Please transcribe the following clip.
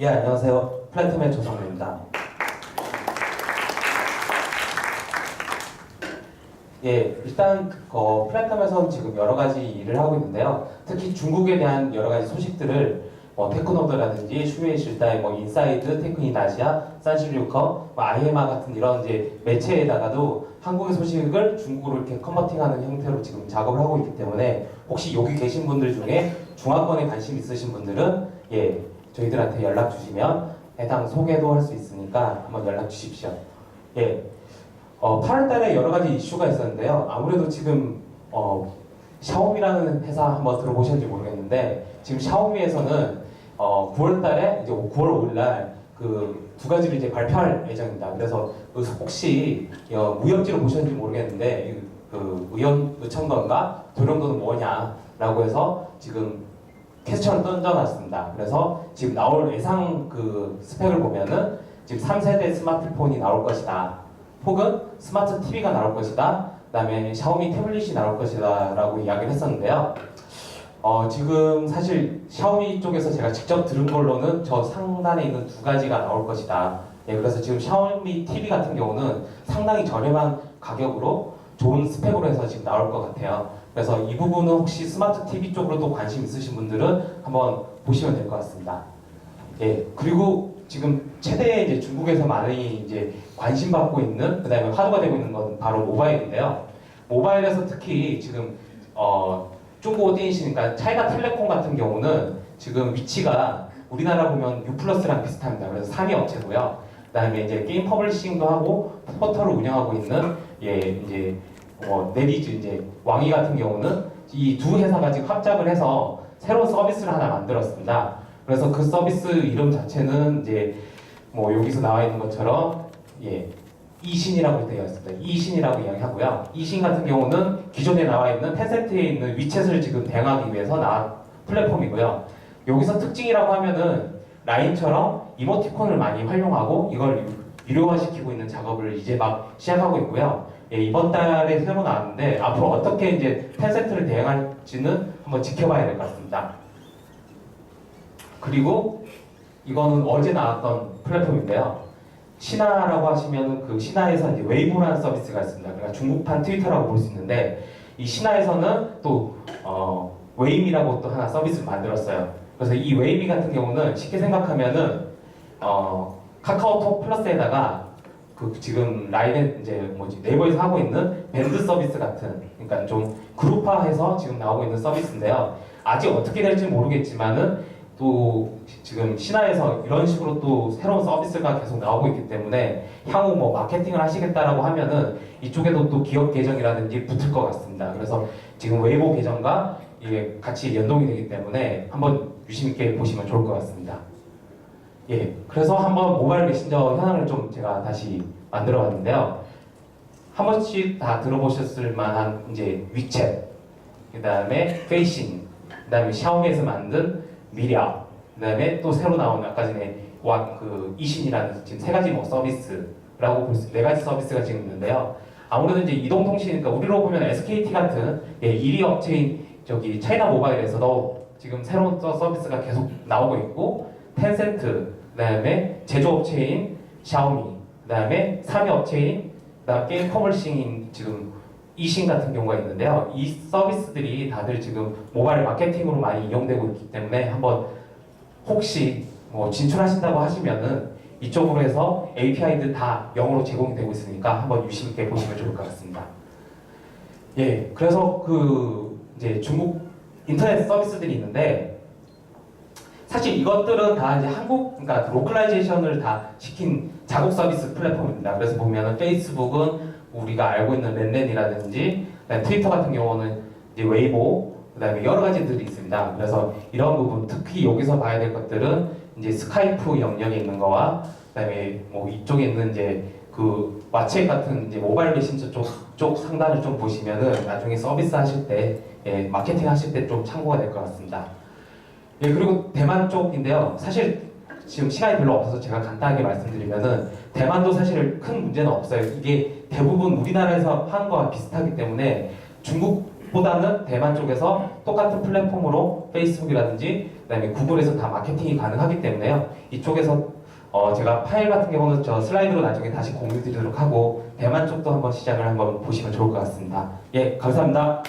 예, 안녕하세요. 플래트맨 조성우입니다. 예, 일단 어, 플랫폼에서는 지금 여러 가지 일을 하고 있는데요. 특히 중국에 대한 여러 가지 소식들을 뭐 테크노드라든지 슈웨이 실다이, 뭐 인사이드, 테크인 아시아, 산실류커, 뭐 아이에마 같은 이런 이제 매체에다가도 한국의 소식을 중국으로 이렇게 컨버팅하는 형태로 지금 작업을 하고 있기 때문에 혹시 여기 계신 분들 중에 중화권에 관심 있으신 분들은 예 저희들한테 연락 주시면 해당 소개도 할 수 있으니까 한번 연락 주십시오. 예, 어, 8월달에 여러 가지 이슈가 있었는데요. 아무래도 지금 어, 샤오미라는 회사 한번 들어보셨는지 모르겠는데 지금 샤오미에서는 어, 9월달에 이제 9월 5일날 그 두 가지를 이제 발표할 예정입니다. 그래서 그 혹시 어, 무협지로 보셨는지 모르겠는데 이- 그 의원 의천건과 도령도는 뭐냐라고 해서 지금 퀘스천을 던져놨습니다. 그래서 지금 나올 예상 그 스펙을 보면은 지금 3세대 스마트폰이 나올 것이다. 혹은 스마트 TV가 나올 것이다. 그 다음에 샤오미 태블릿이 나올 것이다 라고 이야기를 했었는데요. 어, 지금 사실 샤오미 쪽에서 제가 직접 들은 걸로는 저 상단에 있는 두 가지가 나올 것이다. 예, 그래서 지금 샤오미 TV 같은 경우는 상당히 저렴한 가격으로 좋은 스펙으로 해서 지금 나올 것 같아요. 그래서 이 부분은 혹시 스마트 TV 쪽으로도 관심 있으신 분들은 한번 보시면 될 것 같습니다. 예, 그리고 지금 최대 이제 중국에서 많이 이제 관심 받고 있는 그다음에 화두가 되고 있는 건 바로 모바일인데요. 모바일에서 특히 지금 어 중국電信그러니까 차이나 텔레콤 같은 경우는 지금 위치가 우리나라 보면 유플러스랑 비슷합니다. 그래서 3위 업체고요. 그다음에 이제 게임 퍼블리싱도 하고 포털을 운영하고 있는 예 이제 뭐 네리즈 이제 왕이 같은 경우는 이 두 회사가 지금 합작을 해서 새로운 서비스를 하나 만들었습니다. 그래서 그 서비스 이름 자체는 이제 뭐 여기서 나와 있는 것처럼 예 이신이라고 되어 있습니다. 이신이라고 이야기하고요. 이신 같은 경우는 기존에 나와 있는 텐센트에 있는 위챗을 지금 대응하기 위해서 나온 플랫폼이고요. 여기서 특징이라고 하면은 라인처럼 이모티콘을 많이 활용하고 이걸 유료화시키고 있는 작업을 이제 막 시작하고 있고요. 예, 이번 달에 새로 나왔는데 앞으로 어떻게 이제 텐센트를 대응할지는 한번 지켜봐야 될 것 같습니다. 그리고 이거는 어제 나왔던 플랫폼인데요. 신화라고 하시면 그 신화에서 이제 웨이보라는 서비스가 있습니다. 그러니까 중국판 트위터라고 볼 수 있는데 이 신화에서는 또 어, 웨임이라고 또 하나 서비스를 만들었어요. 그래서 이 웨이미 같은 경우는 쉽게 생각하면은 어, 카카오톡 플러스에다가 그 지금 라인에 이제 뭐지 네이버에서 하고 있는 밴드 서비스 같은 그러니까 좀 그룹화해서 지금 나오고 있는 서비스인데요. 아직 어떻게 될지 모르겠지만은 또 지금 신화에서 이런 식으로 또 새로운 서비스가 계속 나오고 있기 때문에 향후 뭐 마케팅을 하시겠다라고 하면은 이쪽에도 또 기업 계정이라든지 붙을 것 같습니다. 그래서 지금 웨이보 계정과 이게 같이 연동이 되기 때문에 한번 유심 있게 보시면 좋을 것 같습니다. 예, 그래서 한번 모바일 메신저 현황을 좀 제가 다시 만들어 봤는데요. 한 번씩 다 들어보셨을 만한 이제 위챗, 그 다음에 페이싱, 그 다음에 샤오미에서 만든 미랴, 그 다음에 또 새로 나온 아까 전에 와그 이신이라는 지금 세 가지 뭐 서비스라고 볼 수, 네 가지 서비스가 지금 있는데요. 아무래도 이제 이동통신이니까 우리로 보면 SKT 같은 예, 1위 업체인 저기 차이나 모바일에서도 지금 새로운 서- 서비스가 계속 나오고 있고 텐센트, 그다음에 제조업체인 샤오미, 그다음에 3위 업체인 그다음 게임 커머싱인 지금 이신 같은 경우가 있는데요. 이 서비스들이 다들 지금 모바일 마케팅으로 많이 이용되고 있기 때문에 한번 혹시 뭐 진출하신다고 하시면은 이쪽으로 해서 API들 다 영어로 제공이 되고 있으니까 한번 유심 있게 보시면 좋을 것 같습니다. 예, 그래서 그 이제 중국 인터넷 서비스들이 있는데 사실 이것들은 다 이제 한국 그러니까 로컬라이제이션을 다 시킨 자국 서비스 플랫폼입니다. 그래서 보면은 페이스북은 우리가 알고 있는 렌렌이라든지 트위터 같은 경우는 이제 웨이보 그 다음에 여러 가지들이 있습니다. 그래서 이런 부분 특히 여기서 봐야 될 것들은 이제 스카이프 영역에 있는 거와 그 다음에 뭐 이쪽에 있는 이제 그 왓츠앱 같은 이제 모바일 메신저 쪽, 쪽 상단을 좀 보시면은 나중에 서비스 하실 때 예, 마케팅 하실 때 좀 참고가 될 것 같습니다. 예, 그리고 대만 쪽인데요. 사실 지금 시간이 별로 없어서 제가 간단하게 말씀드리면은 대만도 사실 큰 문제는 없어요. 이게 대부분 우리나라에서 하는 거와 비슷하기 때문에 중국 보다는 대만 쪽에서 똑같은 플랫폼으로 페이스북이라든지 그다음에 구글에서 다 마케팅이 가능하기 때문에요. 이쪽에서 어, 제가 파일 같은 경우는 저 슬라이드로 나중에 다시 공유 드리도록 하고 대만 쪽도 한번 시작을 한번 보시면 좋을 것 같습니다. 예, 감사합니다.